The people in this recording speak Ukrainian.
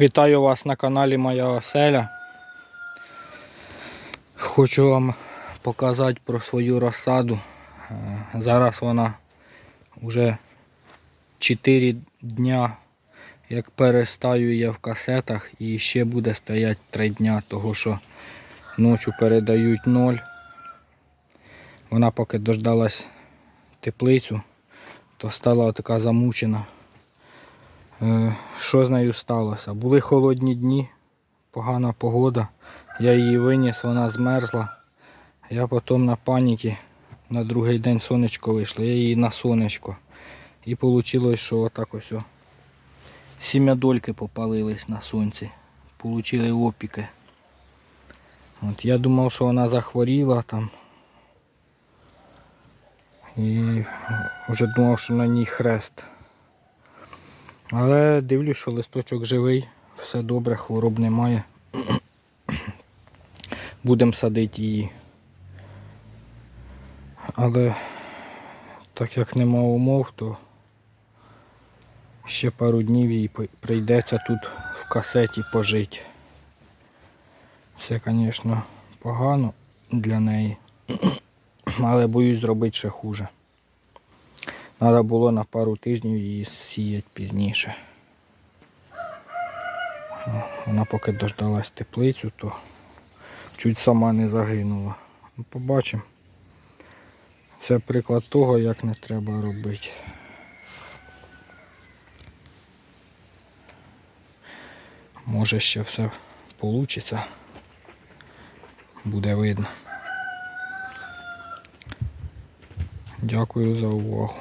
Вітаю вас на каналі Моя Оселя. Хочу вам показати про свою розсаду. Е, Зараз вона вже 4 дня, як перестаю я в касетах і ще буде стояти 3 дня, того що ночі передають ноль. Вона поки дождалась теплицю, то стала така замучена. Е, Що з нею сталося? Були холодні дні, погана погода. Я її виніс, вона змерзла. Я потім на паніки на другий день сонечко вийшло. Я її на сонечко. І вийшло, що отак ось. о. Сім'ядольки попалились на сонці. Получили опіки. От я думав, що вона захворіла там. І вже думав, що на ній хрест. Але дивлюсь, що листочок живий, все добре, хвороб немає. Будемо садити її. Але так як нема умов, то ще пару днів їй прийдеться тут в касеті пожити. Це, звісно, погано для неї. Але боюсь зробити ще хуже. Треба було на пару тижнів її сіяти пізніше. Вона поки дождалась теплицю, то чуть сама не загинула. Ну, побачимо. Це приклад того, як не треба робити. Може ще все вийде. Буде видно. Дякую за увагу.